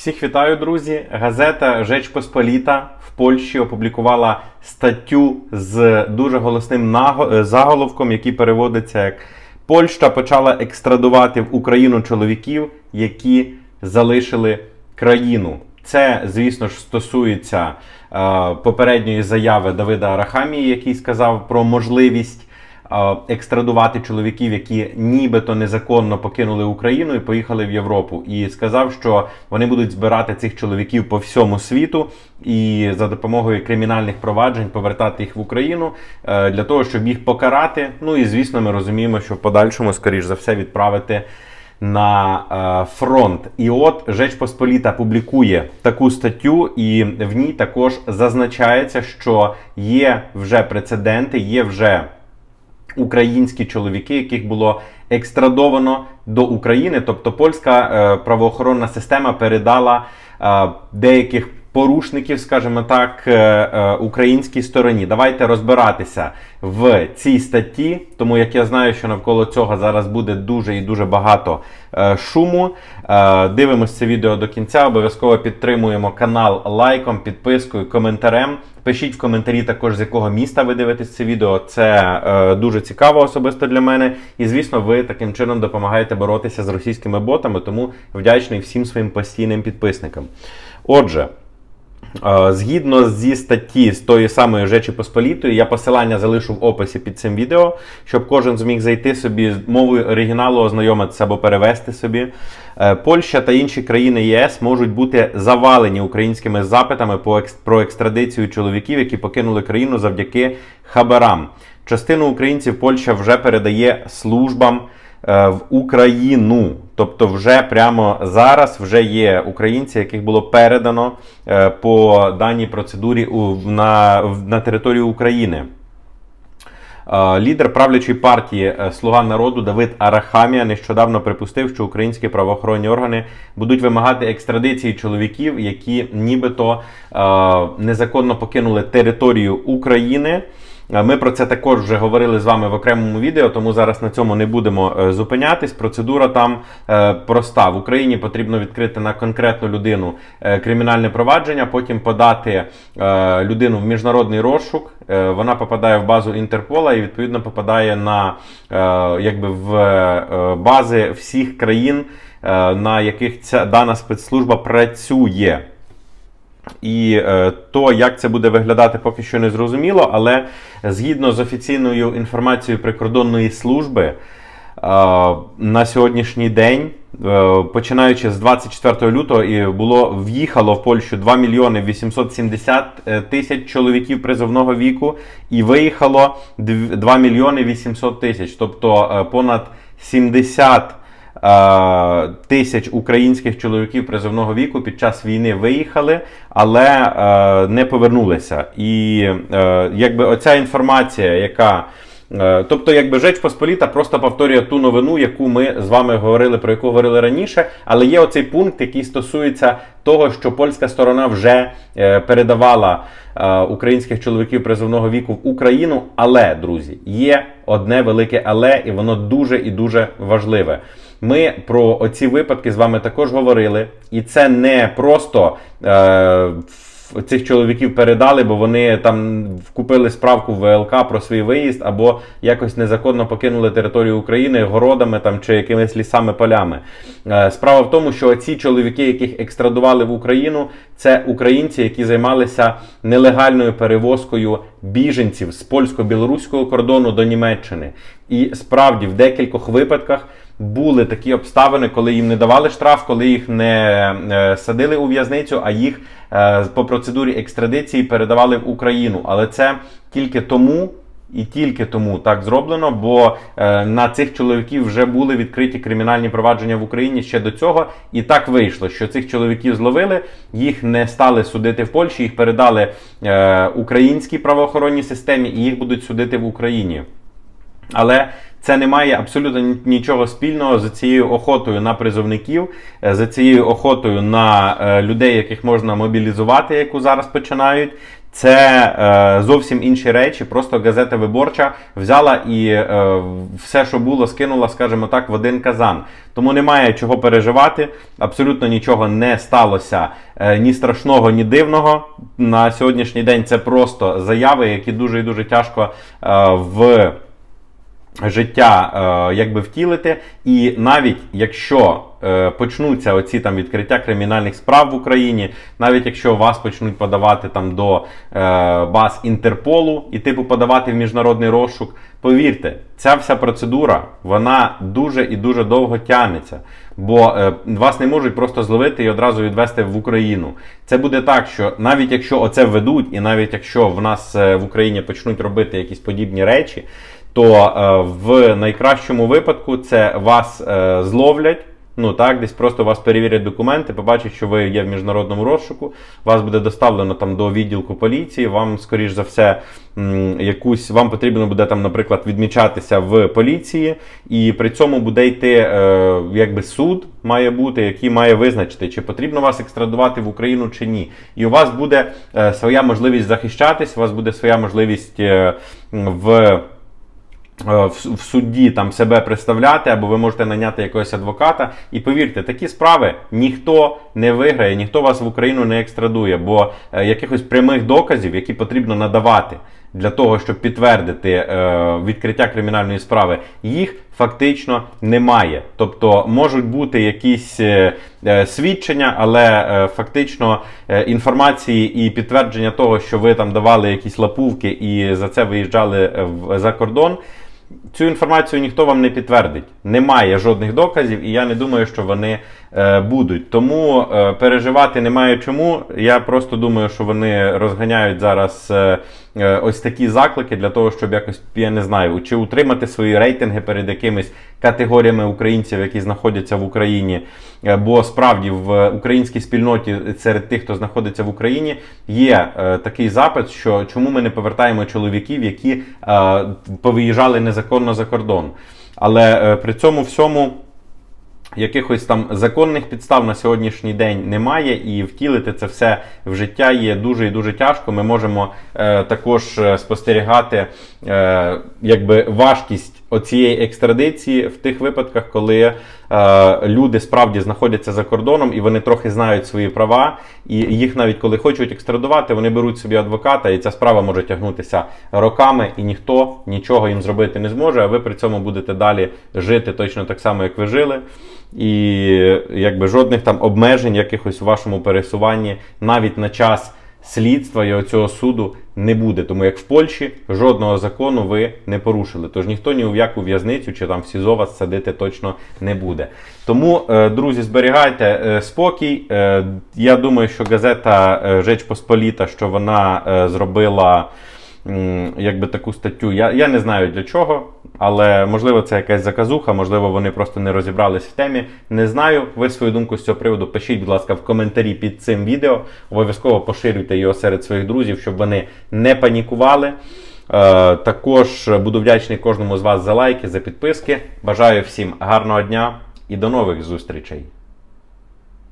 Всіх вітаю, друзі. Газета Жеч Посполіта в Польщі опублікувала статтю з дуже голосним е, заголовком, який переводиться як Польща почала екстрадувати в Україну чоловіків, які залишили країну. Це, звісно ж, стосується е, попередньої заяви Давида Арахамії, який сказав про можливість екстрадувати чоловіків, які нібито незаконно покинули Україну і поїхали в Європу. І сказав, що вони будуть збирати цих чоловіків по всьому світу і за допомогою кримінальних проваджень повертати їх в Україну е, для того, щоб їх покарати. Ну і звісно, ми розуміємо, що в подальшому, скоріш за все, відправити. На е, фронт, і от Жеч Посполіта публікує таку статтю, і в ній також зазначається, що є вже прецеденти, є вже українські чоловіки, яких було екстрадовано до України. Тобто польська е, правоохоронна система передала е, деяких порушників, скажімо так, е, е, українській стороні. Давайте розбиратися в цій статті, тому як я знаю, що навколо цього зараз буде дуже і дуже багато е, шуму. Дивимось це відео до кінця. Обов'язково підтримуємо канал лайком, підпискою, коментарем. Пишіть в коментарі також, з якого міста ви дивитесь це відео. Це е, дуже цікаво особисто для мене. І звісно, ви таким чином допомагаєте боротися з російськими ботами, тому вдячний всім своїм постійним підписникам. Отже. Е, Згідно зі статті з тої самої Жечі Посполітої, я посилання залишу в описі під цим відео, щоб кожен зміг зайти собі з мовою оригіналу, ознайомитися або перевести собі. Е, Польща та інші країни ЄС можуть бути завалені українськими запитами про екстрадицію чоловіків, які покинули країну завдяки хабарам. Частину українців Польща вже передає службам в Україну. Тобто, вже прямо зараз вже є українці, яких було передано е, по даній процедурі на, на територію України. Е, Лідер правлячої партії е, Слуга народу Давид Арахамія нещодавно припустив, що українські правоохоронні органи будуть вимагати екстрадиції чоловіків, які нібито е, незаконно покинули територію України. Ми про це також вже говорили з вами в окремому відео, тому зараз на цьому не будемо е, зупинятись. Процедура там е, проста. В Україні потрібно відкрити на конкретну людину е, кримінальне провадження, потім подати людину в міжнародний розшук. Вона попадає в базу Інтерпола і відповідно попадає на якби в бази всіх країн, на яких ця дана спецслужба працює. І е, то, як це буде виглядати, поки що не зрозуміло, але згідно з офіційною інформацією прикордонної служби, е, на сьогоднішній день, е, починаючи з 24 лютого, і було в'їхало в Польщу 2 мільйони 870 тисяч чоловіків призовного віку, і виїхало 2 мільйони 800 тисяч, тобто понад 70 е, тисяч українських чоловіків призовного віку під час війни виїхали, але е, не повернулися. І е, якби оця інформація, яка е, Тобто, якби Жеч Посполіта просто повторює ту новину, яку ми з вами говорили, про яку говорили раніше. Але є оцей пункт, який стосується того, що польська сторона вже е, передавала е, українських чоловіків призовного віку в Україну. Але, друзі, є одне велике але, і воно дуже і дуже важливе. Ми про оці випадки з вами також говорили, і це не просто е, цих чоловіків передали, бо вони там купили справку в ВЛК про свій виїзд, або якось незаконно покинули територію України городами там чи якимись лісами полями. Е, справа в тому, що ці чоловіки, яких екстрадували в Україну, це українці, які займалися нелегальною перевозкою біженців з польсько-білоруського кордону до Німеччини. І справді в декількох випадках були такі обставини, коли їм не давали штраф, коли їх не е, садили у в'язницю, а їх е, по процедурі екстрадиції передавали в Україну. Але це тільки тому. І тільки тому так зроблено, бо е, на цих чоловіків вже були відкриті кримінальні провадження в Україні ще до цього. І так вийшло, що цих чоловіків зловили, їх не стали судити в Польщі, їх передали е, українській правоохоронній системі, і їх будуть судити в Україні. Але це не має абсолютно нічого спільного з цією охотою на призовників, е, за цією охотою на е, людей, яких можна мобілізувати, яку зараз починають. Це е, зовсім інші речі. Просто газета виборча взяла і е, все, що було, скинула, скажімо так, в один казан. Тому немає чого переживати. Абсолютно нічого не сталося е, ні страшного, ні дивного. На сьогоднішній день це просто заяви, які дуже і дуже тяжко е, в життя е, якби втілити. І навіть якщо е, почнуться оці там відкриття кримінальних справ в Україні, навіть якщо вас почнуть подавати там до е, баз Інтерполу і типу подавати в міжнародний розшук, повірте, ця вся процедура вона дуже і дуже довго тягнеться. Бо вас не можуть просто зловити і одразу відвести в Україну. Це буде так, що навіть якщо оце введуть, і навіть якщо в нас в Україні почнуть робити якісь подібні речі, то е, в найкращому випадку це вас е, зловлять. Ну так, десь просто вас перевірять документи, побачать, що ви є в міжнародному розшуку. Вас буде доставлено там до відділку поліції. Вам, скоріш за все, якусь вам потрібно буде там, наприклад, відмічатися в поліції, і при цьому буде йти е, якби суд має бути, який має визначити, чи потрібно вас екстрадувати в Україну чи ні. І у вас буде е, своя можливість захищатись, у вас буде своя можливість е, в. Е, в, судді там себе представляти, або ви можете наняти якогось адвоката. І повірте, такі справи ніхто не виграє, ніхто вас в Україну не екстрадує, бо е, якихось прямих доказів, які потрібно надавати для того, щоб підтвердити е, відкриття кримінальної справи, їх фактично немає. Тобто можуть бути якісь свідчення, але фактично інформації і підтвердження того, що ви там давали якісь лапувки і за це виїжджали в- за кордон. Цю інформацію ніхто вам не підтвердить. Немає жодних доказів, і я не думаю, що вони е, будуть. Тому е, переживати немає чому. Я просто думаю, що вони розганяють зараз е, ось такі заклики для того, щоб якось, я не знаю, чи утримати свої рейтинги перед якимись категоріями українців, які знаходяться в Україні. Е, Бо справді в українській спільноті серед тих, хто знаходиться в Україні, є е, такий запит, що чому ми не повертаємо чоловіків, які е, повиїжджали незаконно за кордон. Але е, при цьому всьому якихось там законних підстав на сьогоднішній день немає, і втілити це все в життя є дуже і дуже тяжко. Ми можемо е, також е, спостерігати е, якби важкість оцієї екстрадиції в тих випадках, коли е, люди справді знаходяться за кордоном і вони трохи знають свої права, і їх навіть коли хочуть екстрадувати, вони беруть собі адвоката, і ця справа може тягнутися роками, і ніхто нічого їм зробити не зможе. А ви при цьому будете далі жити точно так само, як ви жили. І якби жодних там обмежень якихось у вашому пересуванні навіть на час слідства і оцього суду не буде. Тому як в Польщі жодного закону ви не порушили. Тож ніхто ні в яку в'язницю чи там в СІЗО вас садити точно не буде. Тому, е, друзі, зберігайте е, спокій. Е, Я думаю, що газета Жеч Посполіта, що вона зробила якби таку статтю. Я, я не знаю для чого, але можливо це якась заказуха, можливо, вони просто не розібрались в темі. Не знаю. Ви свою думку з цього приводу пишіть, будь ласка, в коментарі під цим відео. Обов'язково поширюйте його серед своїх друзів, щоб вони не панікували. Е, Також буду вдячний кожному з вас за лайки, за підписки. Бажаю всім гарного дня і до нових зустрічей!